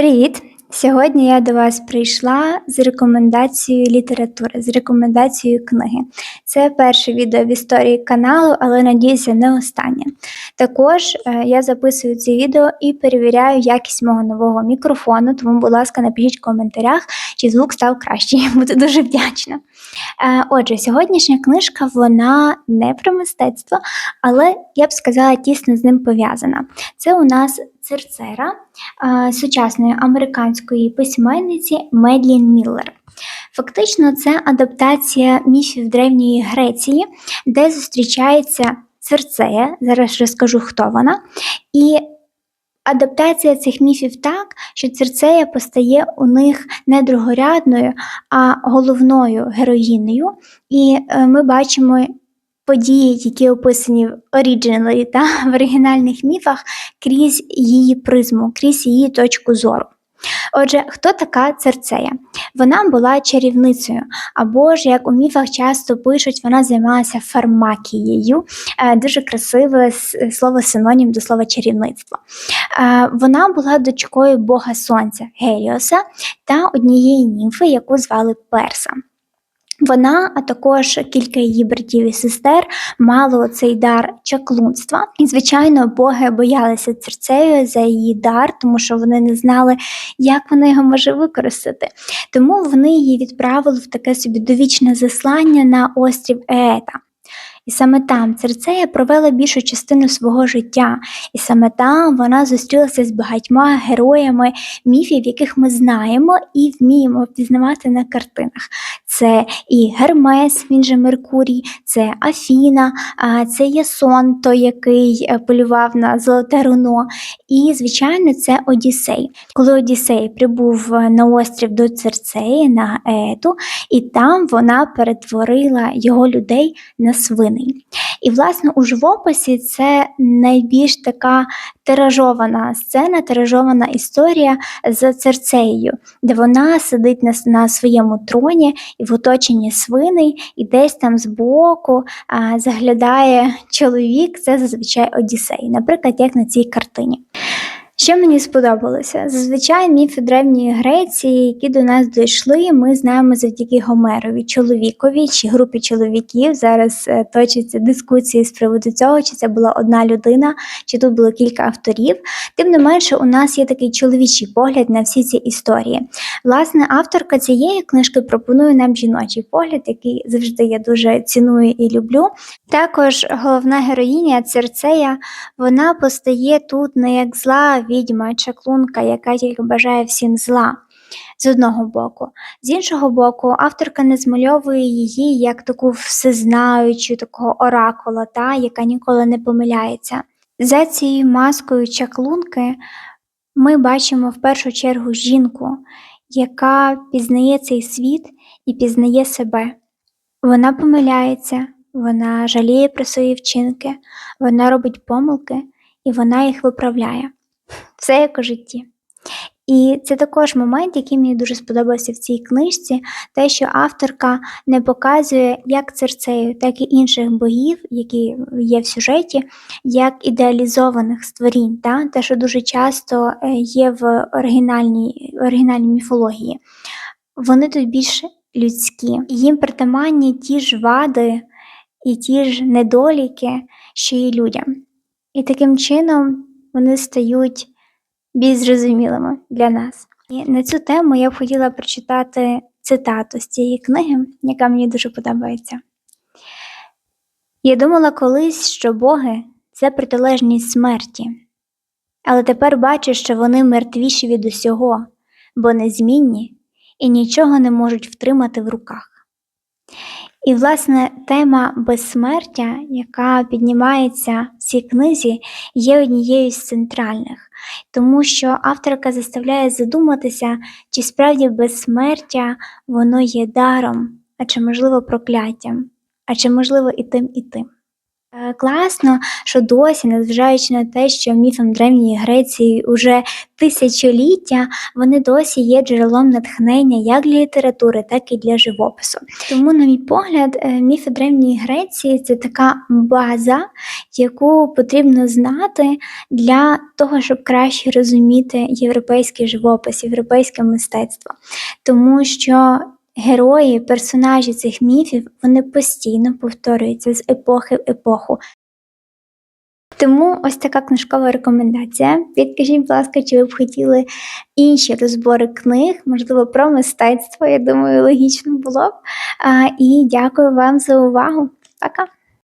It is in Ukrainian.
Привіт! Сьогодні я до вас прийшла з рекомендацією літератури, з рекомендацією книги. Це перше відео в історії каналу, але надіюся, не останнє. Також е, я записую це відео і перевіряю якість мого нового мікрофону, тому, будь ласка, напишіть в коментарях, чи звук став кращий. Буду дуже вдячна. Е, Отже, сьогоднішня книжка вона не про мистецтво, але я б сказала, тісно з ним пов'язана. Це у нас Церцера е, сучасної американської письменниці Медлін Міллер. Фактично, це адаптація міфів Древньої Греції, де зустрічається Церцея, зараз розкажу, хто вона. І адаптація цих міфів так, що Церцея постає у них не другорядною, а головною героїнею. І е, ми бачимо події, які описані в оригіналі та в оригінальних міфах, крізь її призму, крізь її точку зору. Отже, хто така Церцея? Вона була чарівницею, або ж, як у міфах часто пишуть, вона займалася фармакією, е, дуже красиве слово синонім до слова чарівництво. Е, вона була дочкою Бога Сонця Геліоса та однієї німфи, яку звали Перса. Вона, а також кілька її братів і сестер, мали цей дар чаклунства. І, звичайно, боги боялися Церцею за її дар, тому що вони не знали, як вона його може використати. Тому вони її відправили в таке собі довічне заслання на острів Еета. І саме там Церцея провела більшу частину свого життя, і саме там вона зустрілася з багатьма героями міфів, яких ми знаємо і вміємо впізнавати на картинах. Це і Гермес, він же Меркурій, це Афіна, це Ясон, той, який е, полював на золоте руно. І, звичайно, це Одіссей. Коли Одіссей прибув е, на острів до Церцеї, на Ету, і там вона перетворила його людей на свиней. І, власне, у живописі це найбільш така тиражована сцена, тиражована історія з Церцеєю, де вона сидить на, на своєму троні і в оточенні свиней, і десь там збоку а, заглядає чоловік, це зазвичай Одіссей, наприклад, як на цій картині. Що мені сподобалося? Зазвичай міфи древньої Греції, які до нас дійшли, ми знаємо завдяки Гомерові, чоловікові чи групі чоловіків. Зараз е, точаться дискусії з приводу цього, чи це була одна людина, чи тут було кілька авторів. Тим не менше, у нас є такий чоловічий погляд на всі ці історії. Власне, авторка цієї книжки пропонує нам жіночий погляд, який завжди я дуже ціную і люблю. Також головна героїня Церцея, вона постає тут не як зла відьма, чаклунка, яка тільки бажає всім зла. З одного боку, з іншого боку, авторка не змальовує її як таку всезнаючу, такого оракула, та, яка ніколи не помиляється. За цією маскою чаклунки ми бачимо в першу чергу жінку, яка пізнає цей світ і пізнає себе. Вона помиляється, вона жаліє про свої вчинки, вона робить помилки і вона їх виправляє все як у житті. І це також момент, який мені дуже сподобався в цій книжці, те, що авторка не показує як Церцею, так і інших богів, які є в сюжеті, як ідеалізованих створінь, та? те, що дуже часто е, є в оригінальній, оригінальній міфології. Вони тут більш людські, їм притаманні ті ж вади і ті ж недоліки, що і людям. І таким чином вони стають більш зрозумілими для нас. І на цю тему я б хотіла прочитати цитату з цієї книги, яка мені дуже подобається. Я думала колись, що боги це протилежність смерті, але тепер бачу, що вони мертвіші від усього, бо незмінні і нічого не можуть втримати в руках. І, власне, тема безсмертя, яка піднімається цій книзі, є однією з центральних, тому що авторка заставляє задуматися, чи справді безсмертя воно є даром, а чи, можливо, прокляттям, а чи можливо і тим, і тим. Е, Класно, що досі, незважаючи на те, що міфам Древньої Греції уже тисячоліття, вони досі є джерелом натхнення як для літератури, так і для живопису. Тому, на мій погляд, е, міфи Древньої Греції це така база, яку потрібно знати для того, щоб краще розуміти європейський живопис, європейське мистецтво. Тому що герої, персонажі цих міфів вони постійно повторюються з епохи в епоху. Тому ось така книжкова рекомендація. Підкажіть, будь ласка, чи ви б хотіли інші розбори книг, можливо, про мистецтво. Я думаю, логічно було б. І дякую вам за увагу. Пока!